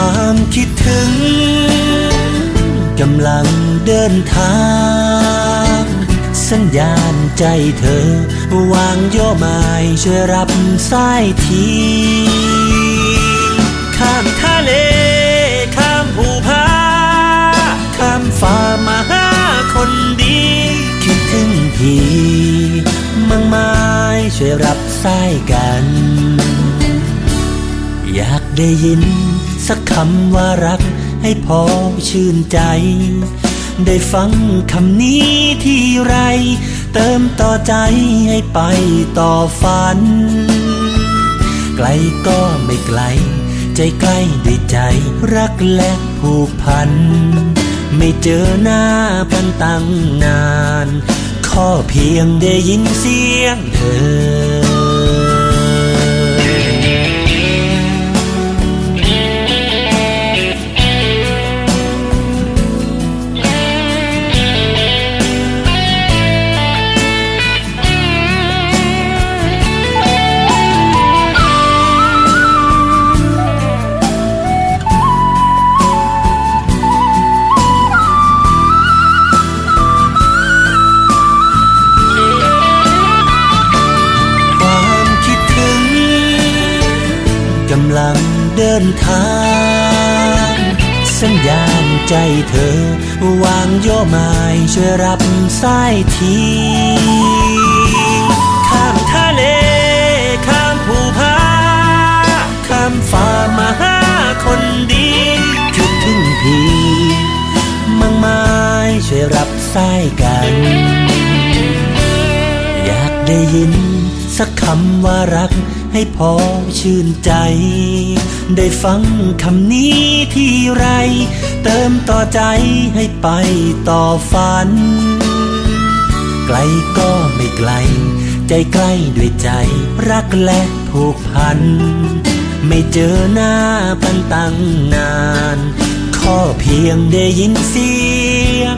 ความคิดถึงกำลังเดินทาง สัญญาณใจเธอ วางโยอไม้ช่วยรับสายทีข้ามทะเล ข้ามภูผาข้ามฟ้ามาหาคนดี คิดถึงพี่มั่งไม้ช่วยรับสายกัน อยากได้ยิน สักคำว่ารักให้พอชื่นใจ ได้ฟังคำนี้ที่ไร เติมต่อใจให้ไปต่อฝัน ไกลก็ไม่ไกล ใจใกล้ด้วยใจรักและผูกพัน ไม่เจอหน้ากันตั้งนาน ขอเพียงได้ยินเสียงเธอำลังเดินทาง สัญญาณใจเธอ วางโยอไม้ช่วยรับสายทีข้ามทะเล ข้ามภูผาข้ามฟ้ามาหาคนดีคิดถึงพี่มั่งไม้ช่วยรับสายกัน อยากได้ยินสักคำว่ารัก ให้พอชื่นใจ ได้ฟังคำนี้ที่ไร เติมต่อใจให้ไปต่อฝัน ไกลก็ไม่ไกล ใจใกล้ด้วยใจรักและผูกพัน ไม่เจอหน้าพันตั้งนาน ข้อเพียงได้ยินเสียง